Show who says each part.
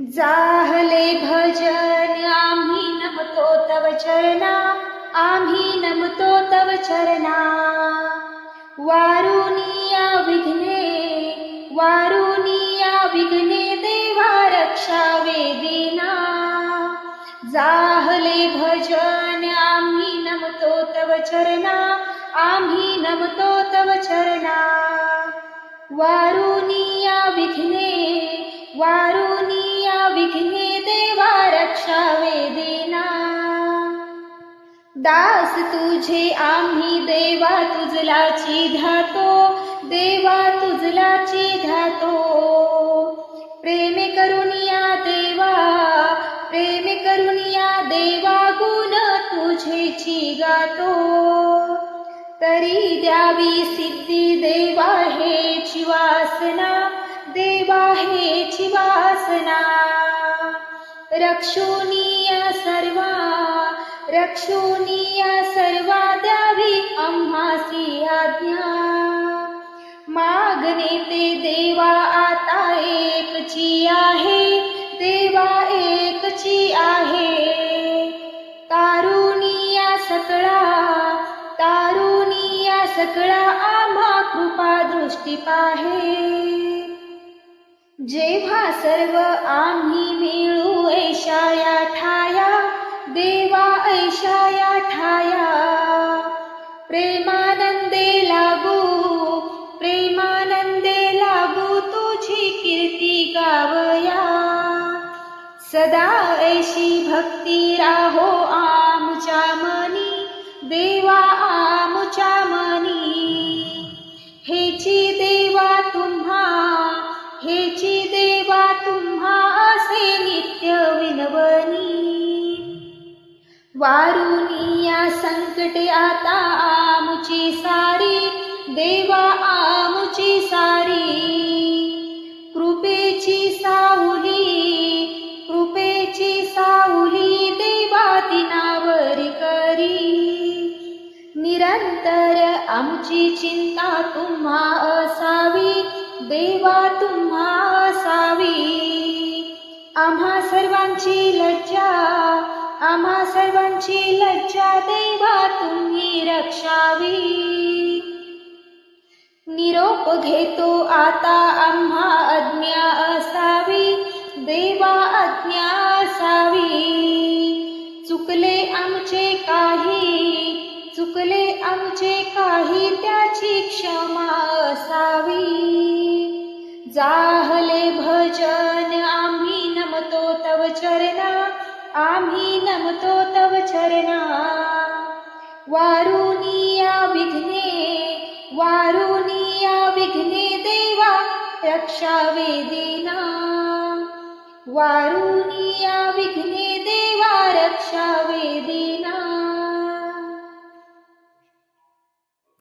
Speaker 1: जाहले भजन आम्ही नमतो तव चरणा आम्ही नमतो तव चरणा. वारुनिया विघ्ने वारुनिया विघ्ने देवा रक्षा वेदिना जाहले भजन आम्ही नमतो तव चरणा आम्ही नमतो तव चरणा. वारुनिया विघ्ने वारु दास तुझे आम्ही देवा तुझलाची धातो देवा तुझलाची धातो. प्रेमे करुनिया देवा प्रेमे करुनिया देवा गुण तुझेची गातो. तरी द्यावी सिद्धी देवा हे चिवासना देवा हे चिवासना रक्षुनिया सर्वा रक्षोनीया सर्वा द्यावी आम्हासी आज्ञा. मागणे ते देवा आता एकची आहे. देवा एकची आहे. तारुनिया सकळा तारुनिया सकळा आम्हा कृपा दृष्टी पाहे. जेव्हा सर्व आम्ही मिळू ऐशाया ठाया देवा ठाया प्रेमानंदे लागू प्रेमानंदे लागू तुझी कीर्ती गावया। सदा ऐशी भक्ती राहो आमच्या मनी देवा आमच्या वारुनिया संकटे आता आमुची सारी देवा आमुची सारी. कृपेची सावली कृपेची सावली देवा दिनावरी करी. निरंतर आमची चिंता तुम्हा असावी देवा तुम्हा असावी. आम्हा सर्वांची लज्जा आम्हा सर्वांची लज्जा देवा तुम्ही रक्षावी. निरोप घेतो आता आम्हा आज्ञा असावी देवा आज्ञा असावी. चुकले आमचे काही चुकले आमचे काही त्याची क्षमा असावी. जाहले भजन नमतो तव चरणा। वारुनिया विघ्ने वारुनिया विघ्ने देवा रक्षा वेदिना वारुनिया विघ्ने